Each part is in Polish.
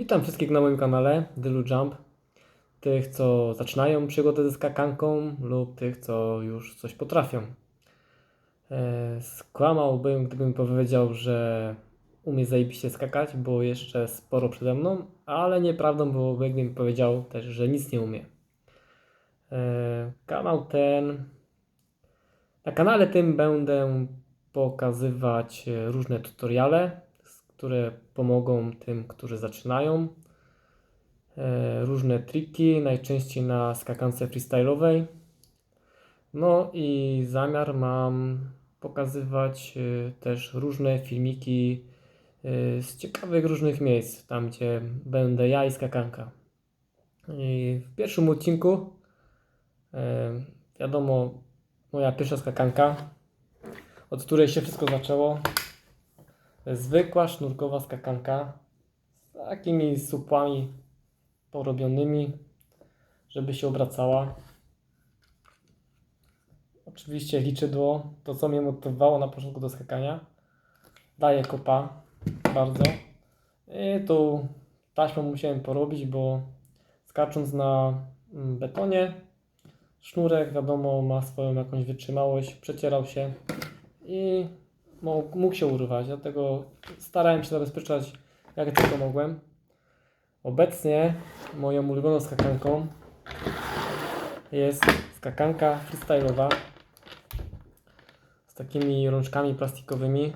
Witam wszystkich na moim kanale Dylu Jump. Tych, co zaczynają przygodę ze skakanką lub tych, co już coś potrafią. E, skłamałbym, gdybym powiedział, że umie zajebiście skakać, bo jeszcze sporo przede mną, ale nieprawdą byłoby, gdybym powiedział też, że nic nie umie. E, kanał ten... Na kanale tym będę pokazywać różne tutoriale, które pomogą tym, którzy zaczynają. E, Różne triki, najczęściej na skakance freestyle'owej. No i zamiar mam pokazywać e, też różne filmiki e, z ciekawych różnych miejsc, tam gdzie będę ja i skakanka. I w pierwszym odcinku, wiadomo, moja pierwsza skakanka, od której się wszystko zaczęło. Zwykła sznurkowa skakanka z takimi supłami porobionymi, żeby się obracała. Oczywiście liczydło, to co mnie motywowało na początku do skakania. Daje kopa bardzo. I tu taśmą musiałem porobić, bo skacząc na mm, betonie, sznurek wiadomo ma swoją jakąś wytrzymałość, przecierał się i mógł, mógł się urwać. Dlatego starałem się zabezpieczać jak tylko mogłem. Obecnie moją ulubioną skakanką jest skakanka freestyle'owa z takimi rączkami plastikowymi,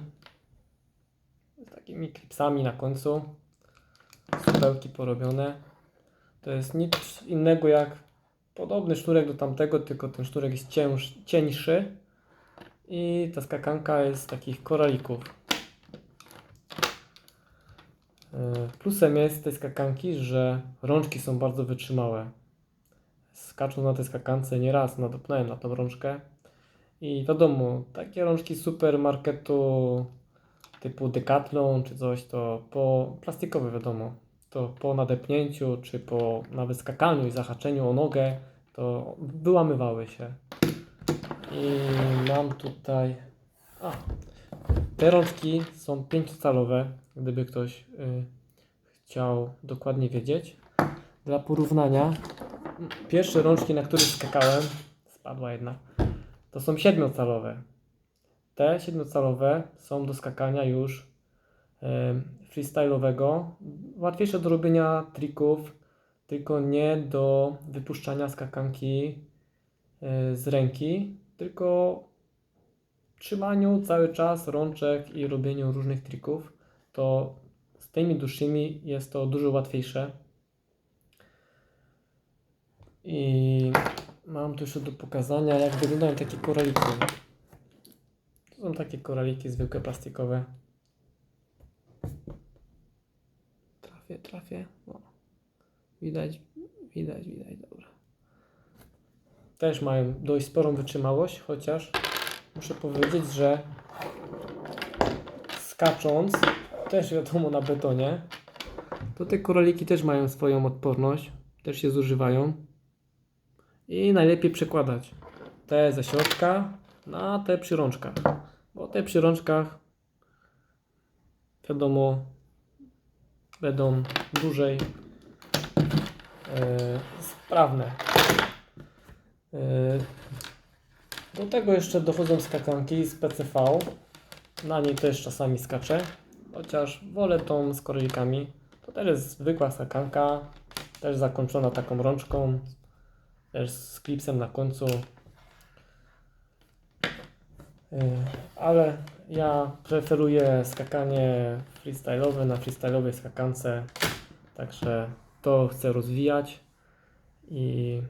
z takimi klipsami na końcu, supełki porobione. To jest nic innego jak podobny sznurek do tamtego, tylko ten sznurek jest cięż, cieńszy i ta skakanka jest z takich koralików. E, Plusem jest tej skakanki, że rączki są bardzo wytrzymałe. Skacząc na tej skakance nieraz nadepnąłem na tą rączkę i wiadomo, takie rączki supermarketu typu Decathlon czy coś, to po plastikowe wiadomo, to po nadepnięciu czy po nawet skakaniu i zahaczeniu o nogę, to wyłamywały się. I mam tutaj. A, te rączki są 5-calowe, gdyby ktoś y, chciał dokładnie wiedzieć. Dla porównania, pierwsze rączki, na których skakałem, spadła jedna, to są 7-calowe. Te 7-calowe są do skakania już y, freestyle'owego, łatwiejsze do robienia trików, tylko nie do wypuszczania skakanki y, z ręki, tylko trzymaniu cały czas rączek i robieniu różnych trików, to z tymi dłuższymi jest to dużo łatwiejsze. I mam tu jeszcze do pokazania, jak wyglądają takie koraliki. To są takie koraliki zwykłe, plastikowe. Trafię, trafię. O. Widać, widać, widać. Też mają dość sporą wytrzymałość, chociaż muszę powiedzieć, że skacząc, też wiadomo na betonie, to te koraliki też mają swoją odporność, też się zużywają i najlepiej przekładać te ze środka na te przy rączkach, bo te przy rączkach wiadomo będą dłużej e, sprawne. E, do tego jeszcze dochodzą skakanki z PCV. Na niej też czasami skaczę, chociaż wolę tą z korelikami. To też jest zwykła skakanka, też zakończona taką rączką, też z klipsem na końcu. Yy, Ale ja preferuję skakanie freestyle'owe na freestyle'owej skakance, także to chcę rozwijać i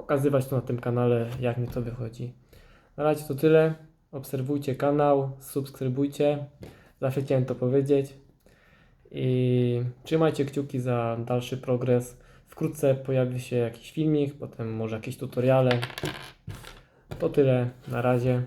pokazywać to na tym kanale, jak mi to wychodzi. Na razie to tyle. Obserwujcie kanał, subskrybujcie. Zawsze chciałem to powiedzieć. I trzymajcie kciuki za dalszy progres. Wkrótce pojawi się jakiś filmik, potem może jakieś tutoriale. To tyle. Na razie.